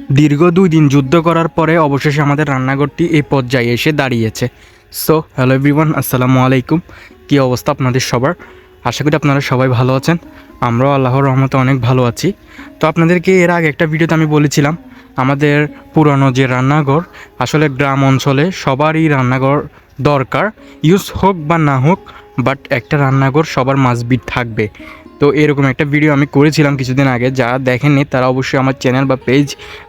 দীর্ঘ দুই দিন যুদ্ধ করার পরে অবশেষে আমাদের রান্নাঘরটি এই পর্যায়ে এসে দাঁড়িয়েছে। সো হ্যালো এভরিওয়ান আসসালামু আলাইকুম। কী অবস্থা আপনাদের সবার? আশা করি আপনারা সবাই ভালো আছেন। আমরাও আল্লাহর রহমতে অনেক ভালো আছি। তো আপনাদেরকে এর আগে একটা ভিডিওতে আমি বলেছিলাম, আমাদের পুরানো যে রান্নাঘর, আসলে গ্রাম অঞ্চলে সবারই রান্নাঘর দরকার। ইউজ হোক বা না হোক বাট একটা রান্নাঘর সবার মাসবিট থাকবে। তো এরকম একটা ভিডিও আমি করেছিলাম কিছুদিন আগে। যারা দেখেননি, তারা অবশ্যই আমার চ্যানেল বা পেজ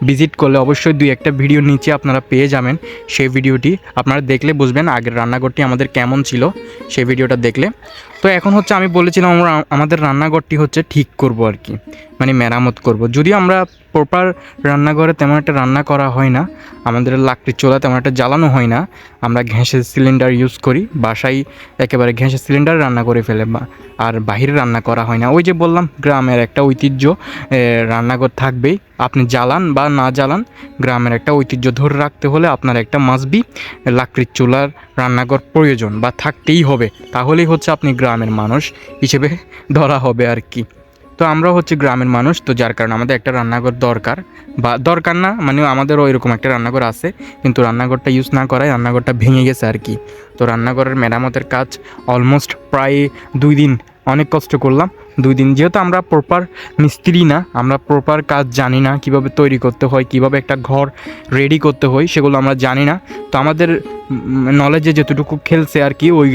ভিজিট করলে অবশ্যই দুই একটা ভিডিও নিচে আপনারা পেয়ে যাবেন। সেই ভিডিওটি আপনারা দেখলে বুঝবেন আগের রান্নাঘরটি আমাদের কেমন ছিল, সেই ভিডিওটা দেখলে। তো এখন হচ্ছে আমি বলেছিলাম আমরা, আমাদের রান্নাঘরটি হচ্ছে ঠিক করব আর কি মানে মেরামত করব। যদি আমরা প্রপার রান্নাঘরে তেমন একটা রান্না করা হয় না, আমাদের লাকড়ির চোলা তেমন একটা জ্বালানো হয় না। আমরা গ্যাসের সিলিন্ডার ইউজ করি, বাসায় একেবারে গ্যাসের সিলিন্ডার রান্না করে ফেলে আর বাহিরে রান্না করা হয় না। ওই যে বললাম, গ্রামের একটা ঐতিহ্য রান্নাঘর থাকবেই। আপনি জ্বালান বা না জ্বালান, গ্রামের একটা ঐতিহ্য ধরে রাখতে হলে আপনার একটা মাসবি লাকড়ির চুলার রান্নাঘর প্রয়োজন বা থাকতেই হবে। তাহলেই হচ্ছে আপনি গ্রামের মানুষ হিসেবে ধরা হবে আর কি। তো আমরা হচ্ছে গ্রামের মানুষ, তো যার কারণে আমাদের একটা রান্নাঘর দরকার। বা দরকার না মানে আমাদেরও এরকম একটা রান্নাঘর আছে, কিন্তু রান্নাঘরটা ইউজ না করায় রান্নাঘরটা ভেঙে গেছে আর কি। তো রান্নাঘরের মেরামতের কাজ অলমোস্ট প্রায় দুই দিন অনেক কষ্ট করলাম। দুই দিন। যেহেতু আমরা প্রপার মিস্ত্রি না, আমরা প্রপার কাজ জানি না কীভাবে তৈরি করতে হয়, কীভাবে একটা ঘর রেডি করতে হয়, সেগুলো আমরা জানি না। তো আমাদের নলেজে যতটুকু খেলছে আর কি, ওই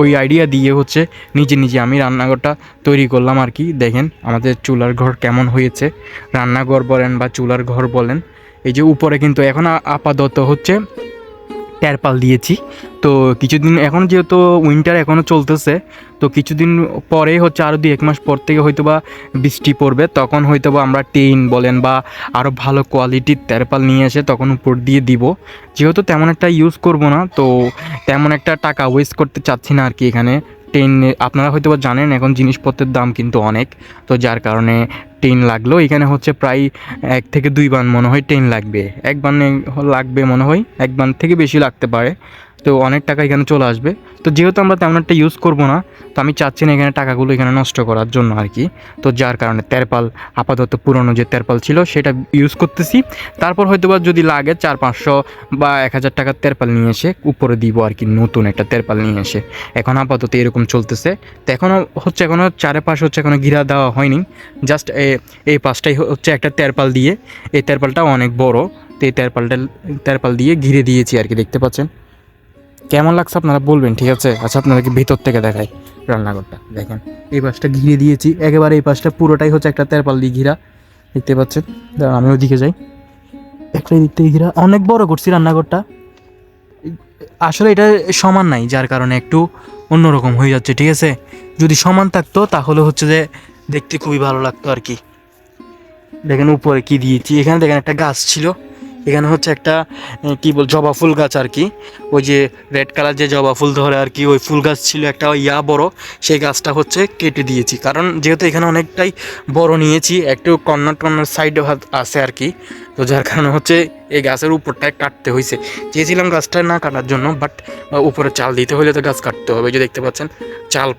ওই আইডিয়া দিয়ে হচ্ছে নিজে নিজে আমি রান্নাঘরটা তৈরি করলাম আর কি। দেখেন আমাদের চুলার ঘর কেমন হয়েছে। রান্নাঘর বলেন বা চুলার ঘর বলেন, এই যে উপরে কিন্তু এখন আপাতত হচ্ছে ট্যারপাল দিয়েছি। তো কিছুদিন এখন যেহেতু উইন্টার এখনও চলতেছে, তো কিছুদিন পরে হচ্ছে আরও দুই এক মাস পর থেকে হয়তো বা বৃষ্টি পড়বে, তখন হয়তো বা আমরা টেন বলেন বা আরও ভালো কোয়ালিটির তেরপাল নিয়ে এসে তখন উপর দিয়ে দিব। যেহেতু তেমন একটা ইউজ করব না, তো তেমন একটা টাকা ওয়েস্ট করতে চাচ্ছি না আর কি এখানে। টেন আপনারা হয়তো বা জানেন এখন জিনিসপত্রের দাম কিন্তু অনেক। তো যার কারণে টেন লাগল, এখানে হচ্ছে প্রায় এক থেকে দুই বান মনে হয় টেন লাগবে। এক বানে লাগবে মনে হয়, এক বান থেকে বেশি লাগতে পারে। তো অনেক টাকা এখানে চলে আসবে। তো যেহেতু আমরা তেমন একটা ইউজ করব না, তো আমি চাচ্ছি না এখানে টাকাগুলো এখানে নষ্ট করার জন্য আর কি। তো যার কারণে তেরপাল, আপাতত পুরনো যে তেরপাল ছিল, সেটা ইউজ করতেছি। তারপর হয়তো বা যদি লাগে চার পাঁচশো বা এক হাজার টাকার তেরপাল নিয়ে এসে উপরে দিব আর কি, নতুন একটা তেরপাল নিয়ে এসে। এখন আপাতত এরকম চলতেছে। তো এখনও হচ্ছে এখনও চারে পাশে হচ্ছে এখনও ঘিরা দেওয়া হয়নি। জাস্ট এই পাশটাই হচ্ছে একটা তেরপাল দিয়ে। এই তেরপালটা অনেক বড়। তো এই তেরপালটা, তেরপাল দিয়ে ঘিরে দিয়েছি আর কি, দেখতে পাচ্ছেন? কেমন লাগছে আপনারা বলবেন, ঠিক আছে? আচ্ছা আপনাদেরকে ভিতর থেকে দেখাই রান্নাঘরটা, দেখেন। এই পাশটা ঘিরে দিয়েছি, একেবারে এই পাশটা পুরোটাই হচ্ছে একটা তেরপাল দিয়ে ঘিরা, দেখতে পাচ্ছেন? আমি ওদিকে যাই। একটা দিক থেকে ঘিরা, অনেক বড় করছি রান্নাঘরটা। আসলে এটা সমান নাই, যার কারণে একটু অন্যরকম হয়ে যাচ্ছে, ঠিক আছে? যদি সমান থাকতো, তাহলে হচ্ছে যে দেখতে খুবই ভালো লাগতো আর কি। দেখেন উপরে কি দিয়েছি, এখানে দেখেন একটা গাছ ছিল। এখানে হচ্ছে একটা কি বল, জবা ফুল গাছ আর কি। ওই যে রেড কালার যে জবা ফুল ধরে আর কি, ওই ফুল গাছ ছিল একটা ওই ইয়া বড়, সেই গাছটা হচ্ছে কেটে দিয়েছি। কারণ যেহেতু এখানে অনেকটাই বড় নিয়েছি, একটু কর্নার টর্নার সাইডে আছে আর কি, তো যার কারণে হচ্ছে এই গাছের উপরটায় কাটতে হয়েছে চেয়েছিলাম গাছটা না কাটার জন্য বাট উপরে চাল দিতে হলে তো গাছ কাটতে হবে যে দেখতে পাচ্ছেন, চাল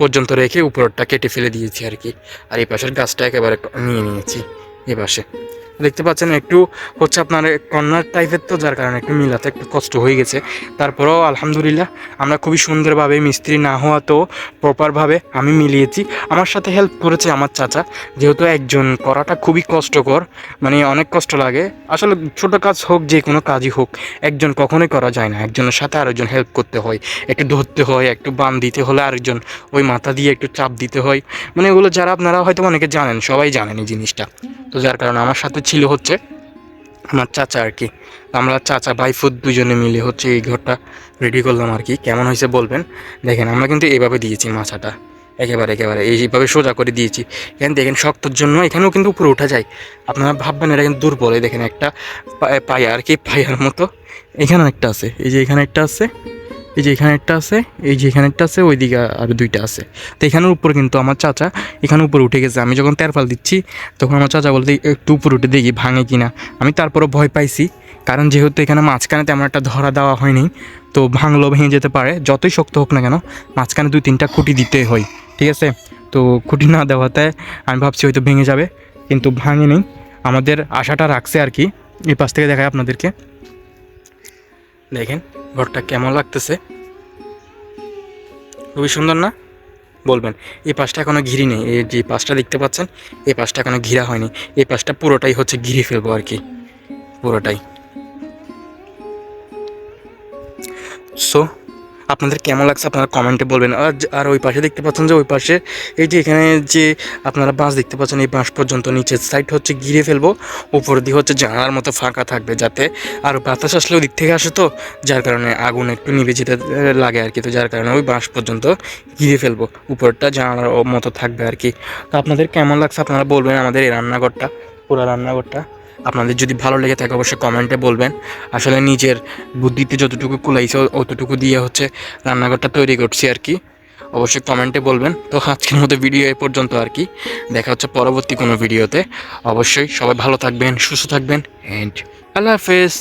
পর্যন্ত রেখে উপরটা কেটে ফেলে দিয়েছি আর কি। আর এই পাশের গাছটা একেবারে নিয়ে নিয়েছি, এ পাশে। দেখতে পাচ্ছেন একটু হচ্ছে আপনার কর্নার টাইপের তো যার কারণে একটু মিলাতে একটু কষ্ট হয়ে গেছে। তারপরেও আলহামদুলিল্লাহ আমরা খুবই সুন্দরভাবে মিস্ত্রি না হওয়া তো প্রপারভাবে আমি মিলিয়েছি। আমার সাথে হেল্প করেছে আমার চাচা, যেহেতু একজন, করাটা খুবই কষ্টকর মানে অনেক কষ্ট লাগে। আসলে ছোট কাজ হোক, যে কোনো কাজই হোক, একজন কখনোই করা যায় না। একজনের সাথে আরেকজন হেল্প করতে হয়, একটু ধরতে হয়, একটু বান দিতে হলে আরেকজন ওই মাথা দিয়ে একটু চাপ দিতে হয়। মানে এগুলো যারা আপনারা হয়তো অনেকে জানেন, সবাই জানেন এই জিনিসটা। তো যার কারণে আমার সাথে ছিল হচ্ছে আমার চাচা আর কি। আমরা চাচা ভাইফুত দুজনে মিলে হচ্ছে এই ঘরটা রেডি করলাম আর কি। কেমন হয়েছে বলবেন? দেখেন, আমরা কিন্তু এভাবে দিয়েছি মাছাটা। একেবারে একেবারে এইভাবে সোজা করে দিয়েছি। এখানে দেখেন, শক্তর জন্য এখানেও কিন্তু উপরে ওঠা যায়। আপনারা ভাববেন এটা কিন্তু দুর্বল। দেখেন একটা পায়া আর কি, পায়ার মতো। এখানে একটা আছে। এই যে এখানে একটা আছে। এই যে এখানে একটা আছে, এই যে এখানে একটা আছে, ওইদিকে আর দুইটা আছে। তো এখানের উপর কিন্তু আমার চাচা এখানে উপরে উঠে গেছে। আমি যখন তেরপাল দিচ্ছি, তখন আমার চাচা বলতে, একটু উপরে উঠে দেখি ভাঙে কিনা। আমি তারপরও ভয় পাইছি, কারণ যেহেতু এখানে মাঝখানে তেমন একটা ধরা দেওয়া হয়নি, তো ভাঙলো ভেঙে যেতে পারে, যতই শক্ত হোক না কেন, মাঝখানে দুই তিনটা খুঁটি দিতে হয়, ঠিক আছে? তো খুঁটি না দেওয়াতে আমি ভাবছি হয়তো ভেঙে যাবে, কিন্তু ভাঙেনি আমাদের আশাটা রাখছে আর কি, এই পাশ থেকে দেখায় আপনাদেরকে। দেখেন, ঘরটা কেমন লাগতেছে। খুবই সুন্দর না? বলবেন, এই পাশটা এখনও ঘিরি নেই। এই যে পাশটা দেখতে পাচ্ছেন, এই পাশটা এখনও ঘিরা হয়নি। এই পাশটা পুরোটাই হচ্ছে ঘিরে ফেলব আর কি। পুরোটাই। সো আপনাদের কেমন লাগছে আপনারা কমেন্টে বলবেন। আর আর ওই পাশে দেখতে পাচ্ছেন যে ওই পাশে এই যে এখানে যে আপনারা বাঁশ দেখতে পাচ্ছেন, এই বাঁশ পর্যন্ত নিচের সাইড হচ্ছে ঘিরে ফেলব। উপর দিয়ে হচ্ছে জানালার মতো ফাঁকা থাকবে যাতে আর বাতাস আসলে ওই দিক থেকে আসে তো, যার কারণে আগুন একটু নিভে যেতে লাগে আর কি। তো যার কারণে ওই বাঁশ পর্যন্ত ঘিরে ফেলব, উপরটা জানালার মতো থাকবে আর কি। তো আপনাদের কেমন লাগছে আপনারা বলবেন আমাদের এই রান্নাঘরটা, পুরো রান্নাঘরটা। আপনাদের যদি ভালো লেগে থাকে অবশ্যই কমেন্টে বলবেন। আসলে নিজের বুদ্ধিতে যতটুকু কুলাইছে, অতটুকু দিয়ে হচ্ছে রান্নাঘরটা তৈরি করছি আর কি। অবশ্যই কমেন্টে বলবেন। তো আজকের মতো ভিডিও এ পর্যন্ত আর কি। দেখা হচ্ছে পরবর্তী কোনো ভিডিওতে। অবশ্যই সবাই ভালো থাকবেন, সুস্থ থাকবেন অ্যান্ড আল্লাহ হাফেজ।